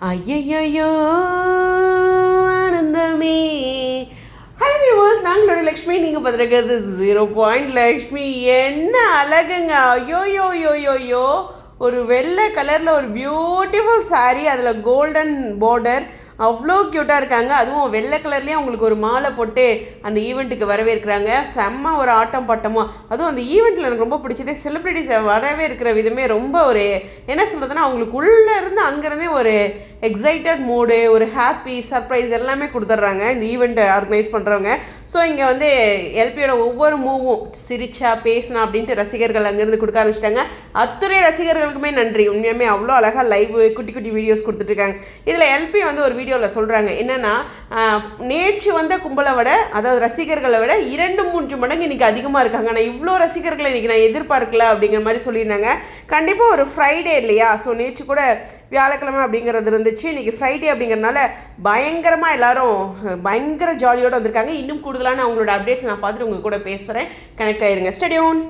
ஐயையோ ஆனந்தமே. Hello viewers நாங்களோட Lakshmi நீங்கள் பார்த்துருக்கிறது ஜீரோ பாயிண்ட் லக்ஷ்மி. என்ன அழகுங்க. ஐயோ யோ யோ யோ யோ ஒரு வெள்ளை கலரில் ஒரு பியூட்டிஃபுல் சாரீ அதில் கோல்டன் பார்டர் அவ்வளோ க்யூட்டாக இருக்காங்க. அதுவும் வெள்ளை கலர்லேயே அவங்களுக்கு ஒரு மாலை போட்டு அந்த ஈவெண்ட்டுக்கு வரவேற்கிறாங்க. செம்ம ஒரு ஆட்டம் பாட்டமோ. அதுவும் அந்த ஈவெண்ட்டில் எனக்கு ரொம்ப பிடிச்சதே செலிப்ரிட்டிஸை வரவே இருக்கிற விதமே ரொம்ப ஒரு என்ன சொல்கிறதுனா அவங்களுக்கு உள்ளே இருந்து அங்கேருந்தே ஒரு எக்ஸைட்டட் மூடு ஒரு ஹாப்பி சர்ப்ரைஸ் எல்லாமே கொடுத்துட்றாங்க. இந்த ஈவெண்ட்டை ஆர்கனைஸ் பண்ணுறவங்க ஸோ இங்கே வந்து எல்பியோட ஒவ்வொரு மூவும் சிரிச்சா பேசினா அப்படின்ட்டு ரசிகர்கள் அங்கேருந்து கொடுக்க ஆரம்பிச்சிட்டாங்க. அத்துறை ரசிகர்களுக்குமே நன்றி. உண்மையுமே அவ்வளோ அழகாக லைவ் குட்டி குட்டி வீடியோஸ் கொடுத்துட்ருக்காங்க இதில் எல்பி வந்து ஒரு வீடியோவில் சொல்கிறாங்க என்னென்னா நேற்று வந்த கும்பலை விட அதாவது ரசிகர்களை விட இரண்டு மூன்று மடங்கு இன்றைக்கி அதிகமாக இருக்காங்க. ஆனால் இவ்வளோ ரசிகர்களை இன்றைக்கி நான் எதிர்பார்க்கல அப்படிங்கிற மாதிரி சொல்லியிருந்தாங்க. கண்டிப்பாக ஒரு ஃப்ரைடே இல்லையா? ஸோ நேற்று கூட வியாழக்கிழமை அப்படிங்கிறது இருந்துச்சு. இன்றைக்கி ஃப்ரைடே அப்படிங்கிறனால பயங்கரமாக எல்லாரும் பயங்கர ஜாலியோடு வந்திருக்காங்க. இன்னும் கூடுதலான அவங்களோட அப்டேட்ஸ் நான் பார்த்துட்டு உங்கள் கூட பேசுகிறேன் கனெக்ட் ஆயிருங்க. ஸ்டடியோன்